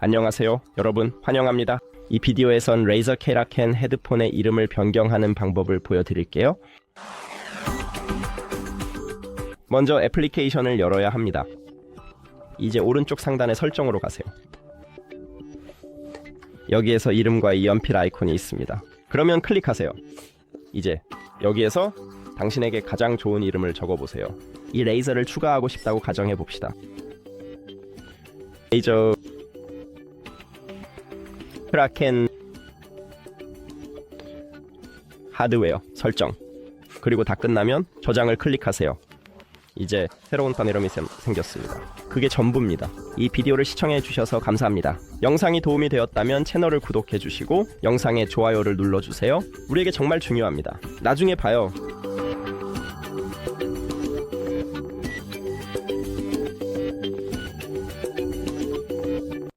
안녕하세요. 여러분, 환영합니다. 이 비디오에선 레이저 캐라켄 헤드폰의 이름을 변경하는 방법을 보여드릴게요. 먼저 애플리케이션을 열어야 합니다. 이제 오른쪽 상단의 설정으로 가세요. 여기에서 이름과 이 연필 아이콘이 있습니다. 그러면 클릭하세요. 이제 여기에서 당신에게 가장 좋은 이름을 적어보세요. 이 레이저를 추가하고 싶다고 가정해 봅시다. 레이저 크라켄 하드웨어 설정 그리고 다 끝나면 저장을 클릭하세요. 이제 새로운 생- 생겼습니다. 그게 전부입니다. 이 비디오를 시청해 주셔서 감사합니다. 영상이 도움이 되었다면 채널을 구독해 주시고 영상에 좋아요를 눌러 주세요. 우리에게 정말 중요합니다. 나중에 봐요.